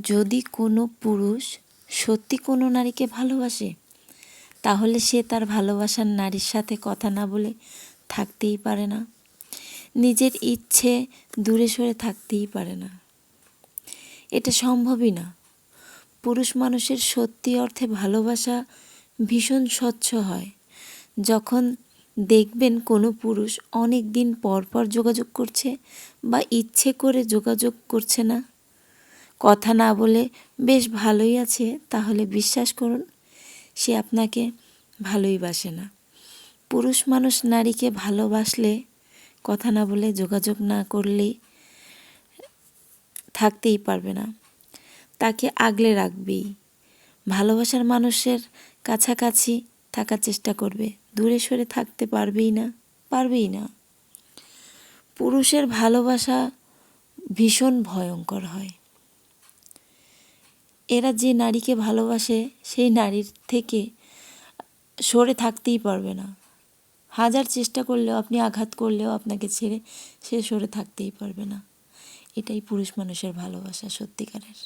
যদি কোনো পুরুষ সত্যি কোনো নারীকে ভালোবাসে, তাহলে সে তার ভালোবাসার নারীর সাথে কথা না বলে থাকতেই পারে না। নিজের ইচ্ছে দূরে সরে থাকতেই পারে না। এটা সম্ভবই না। পুরুষ মানুষের সত্যি অর্থে ভালোবাসা ভীষণ স্বচ্ছ হয়। যখন দেখবেন কোনো পুরুষ অনেক দিন পর পর যোগাযোগ করছে বা ইচ্ছে করে যোগাযোগ করছে না কথা না বলে বেশ ভালোই আছে, তাহলে বিশ্বাস করুন, সে আপনাকে ভালোই বাসে না। পুরুষ মানুষ নারীকে ভালোবাসলে, কথা না বলে যোগাযোগ না করলেই থাকতেই পারবে না। তাকে আগলে রাখবেই। ভালোবাসার মানুষের কাছাকাছি থাকার চেষ্টা করবে, দূরে সরে থাকতে পারবেই না পারবেই না। পুরুষের ভালোবাসা ভীষণ ভয়ঙ্কর হয়। এরা যে নারীকে ভালোবাসে, সেই নারীর থেকে সরে থাকতেই পারবে না। হাজার চেষ্টা করলেও, আপনি আঘাত করলেও আপনাকে ছেড়ে সে সরে থাকতেই পারবে না। এটাই পুরুষ মানুষের ভালোবাসা সত্যিকারের।